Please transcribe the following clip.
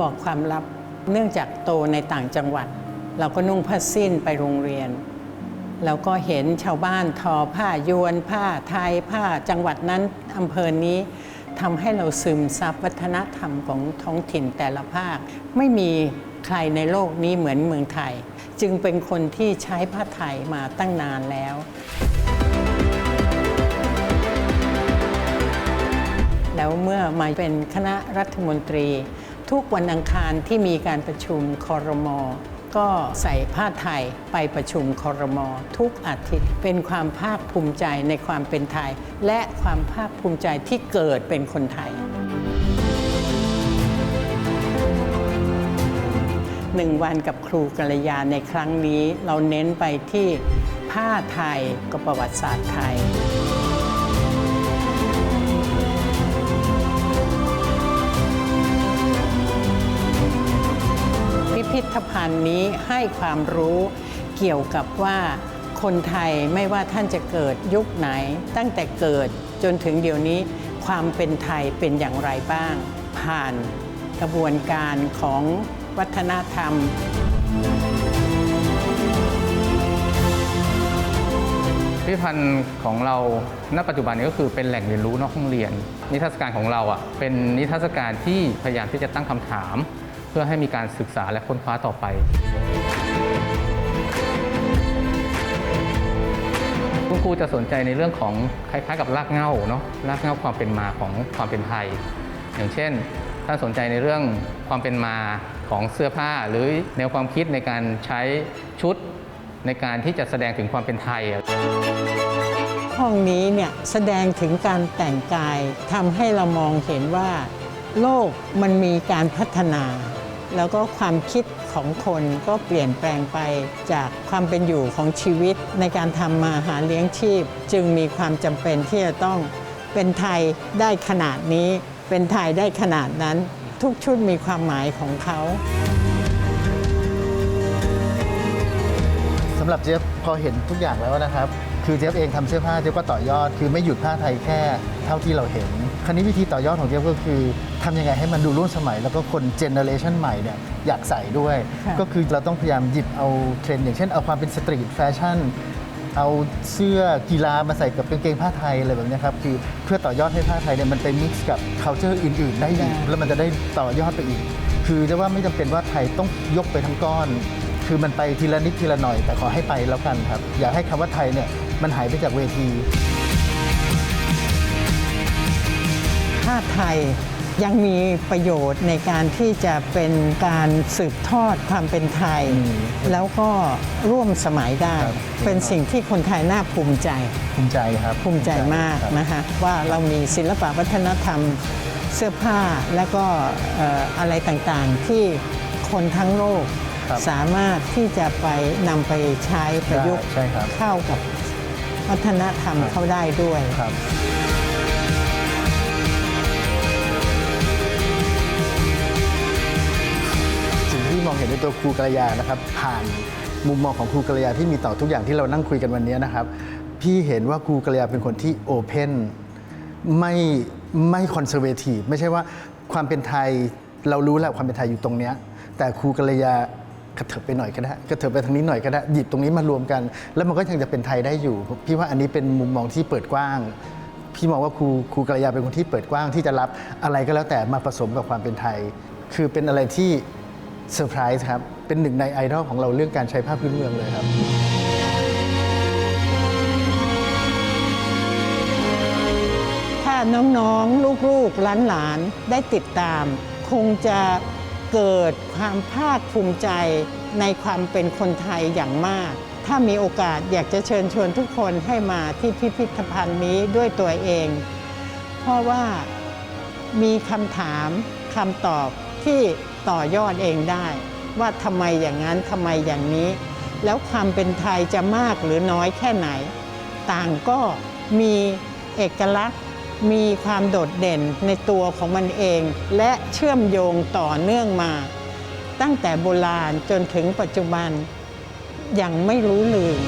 บอกความลับ เนื่องจากโตในต่างจังหวัด เราก็นุ่งผ้าสิ้นไปโรงเรียน แล้วก็เห็นชาวบ้านทอผ้ายวน ผ้าไทยผ้าจังหวัดนั้นอำเภอนี้ทำให้เราซึมซับวัฒนธรรมของท้องถิ่นแต่ละภาค ไม่มีใครในโลกนี้เหมือนเมืองไทย จึงเป็นคนที่ใช้ผ้าไทยมาตั้งนานแล้วแล้วเมื่อมาเป็นคณะรัฐมนตรี ทุกวันอังคารที่มีการประชุมคอรมอก็ใส่ผ้าไทยไปประชุมคอรมอทุกอาทิตย์ เป็นความภาคภูมิใจในความเป็นไทย และความภาคภูมิใจที่เกิดเป็นคนไทยหนึ่งวันกับครูกัลยาในครั้งนี้ เราเน้นไปที่ผ้าไทยกับประวัติศาสตร์ไทย ธภัณฑ์นี้ให้ความรู้เกี่ยวกับว่าคนไทยไม่ว่าท่านจะเกิดยุคไหน ตั้งแต่เกิดจนถึงเดี๋ยวนี้ความเป็นไทยเป็นอย่างไรบ้าง ผ่านกระบวนการของวัฒนธรรมพิพิธภัณฑ์ของเราณปัจจุบันนี้ก็คือเป็นแหล่งเรียนรู้นอกห้องเรียน นิทรรศการของเราอะเป็นนิทรรศการที่พยายามที่จะตั้งคำถาม พื่อให้มีการศึกษาและค้นคว้าต่อไปคุณครูจะสนใจในเรื่องของคล้ายๆ กับรากเหง้าเนาะรากเหง้าความเป็นมาของความเป็นไทย อย่างเช่น ท่านสนใจในเรื่องความเป็นมาของเสื้อผ้า หรือแนวความคิดในการใช้ชุดในการที่จะแสดงถึงความเป็นไทยห้องนี้เนี่ยแสดงถึงการแต่งกายทำให้เรามองเห็นว่า โลกมันมีการพัฒนา แล้วก็ความคิดของคนก็เปลี่ยนแปลงไปจากความเป็นอยู่ของชีวิตในการทำมาหาเลี้ยงชีพ จึงมีความจำเป็นที่จะต้องเป็นไทยได้ขนาดนี้ เป็นไทยได้ขนาดนั้น ทุกชุดมีความหมายของเขาสำหรับเจี๊ยบพอเห็นทุกอย่างแล้วนะครับ คือเจี๊ยบเองทำเสื้อผ้าเจี๊ยบก็ต่อยอด คือไม่หยุดผ้าไทยแค่เท่าที่เราเห็น คราวนี้วิธีต่อยอดของเจี๊ยบก็คือทำยังไงให้มันดูร่วมสมัย แล้วก็คนเจเนอเรชันใหม่เนี่ยอยากใส่ด้วยค่ะก็คือเราต้องพยายามหยิบเอาเทรนด์อย่างเช่นเอาความเป็นสตรีทแฟชั่นเอาเสื้อกีฬามาใส่กับกางเกงผ้าไทยอะไรแบบเนี้ยครับคือเพื่อต่อยอดให้ผ้าไทยเนี่ยมันไปมิกซ์กับ c u เจอร์อื่น ๆ ได้อีกแล้วมันจะได้ต่อยอดไปอีก คือจะว่าไม่จำเป็นว่าไทยต้องยกไปทั้งก้อน คือมันไปทีละนิดทีละหน่อยแต่ขอให้ไปแล้วกันครับ อยากให้คำว่าไทยเนี่ย มันหายไปจากเวทีผ้าไทยยังมีประโยชน์ในการที่จะเป็นการสืบทอดความเป็นไทยอืมแล้วก็ร่วมสมัยได้ครับเป็นสิ่งที่คนไทยน่าภูมิใจ ภูมิใจครับภูมิใจมากครับนะคะว่าเรามีศิลปะวัฒนธรรมเสื้อผ้าและก็เอ่ออะไรต่างๆที่คนทั้งโลกครับสามารถที่จะไปนำไปใช้ประยุกต์ได้ใช่ครับเข้ากับ วัฒนธรรมเขาได้ด้วยครับสิ่งที่มองเห็นในตัวครูกัลยานะครับ ผ่านมุมมองของครูกัลยาที่มีต่อทุกอย่างที่เรานั่งคุยกันวันนี้นะครับ พี่เห็นว่าครูกัลยาเป็นคนที่โอเพนไม่ไม่คอนเซอร์เวทีฟไม่ใช่ว่าความเป็นไทยเรารู้แล้วความเป็นไทยอยู่ตรงเนี้ยแต่ครูกัลยา กระเถิบไปหน่อยก็ได้กระเถิบไปทางนี้หน่อยก็ได้หยิบตรงนี้มารวมกัน แล้วมันก็ยังจะเป็นไทยได้อยู่ พี่ว่าอันนี้เป็นมุมมองที่เปิดกว้าง พี่มองว่าครูครูกัลยาเป็นคนที่เปิดกว้างที่จะรับอะไรก็แล้วแต่มาผสมกับความเป็นไทย คือเป็นอะไรที่เซอร์ไพรส์ครับเป็นหนึ่งในไอดอลของเราเรื่องการใช้ผ้าพื้นเมืองเลยครับถ้าน้องๆ ลูกๆ หลานๆ ได้ติดตาม คงจะ เกิดความภาคภูมิใจในความเป็นคนไทยอย่างมาก ถ้ามีโอกาสอยากจะเชิญชวนทุกคนให้มาที่พิพิธภัณฑ์นี้ด้วยตัวเอง เพราะว่ามีคำถามคำตอบที่ต่อยอดเองได้ ว่าทำไมอย่างนั้นทำไมอย่างนี้ แล้วความเป็นไทยจะมากหรือน้อยแค่ไหน ต่างก็มีเอกลักษณ์ มีความโดดเด่นในตัวของมันเอง และเชื่อมโยงต่อเนื่องมา ตั้งแต่โบราณจนถึงปัจจุบันยังไม่รู้ลืม